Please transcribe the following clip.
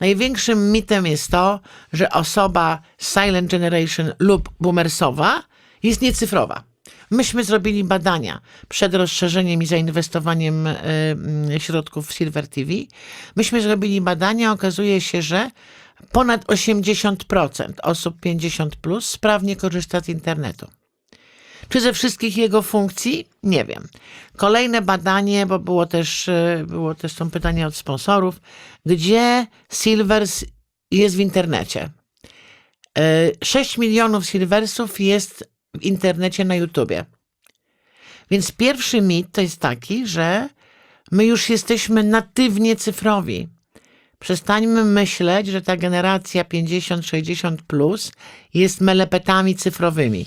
Największym mitem jest to, że osoba Silent Generation lub boomersowa jest niecyfrowa. Myśmy zrobili badania przed rozszerzeniem i zainwestowaniem y, y, środków w Silver TV. Myśmy zrobili badania, okazuje się, że ponad 80% osób 50 plus sprawnie korzysta z internetu. Czy ze wszystkich jego funkcji? Nie wiem. Kolejne badanie, bo było też, e, było też są pytania od sponsorów, gdzie Silvers jest w internecie. E, 6 milionów Silversów jest w internecie na YouTubie. Więc pierwszy mit to jest taki, że my już jesteśmy natywnie cyfrowi. Przestańmy myśleć, że ta generacja 50-60 plus jest melepetami cyfrowymi.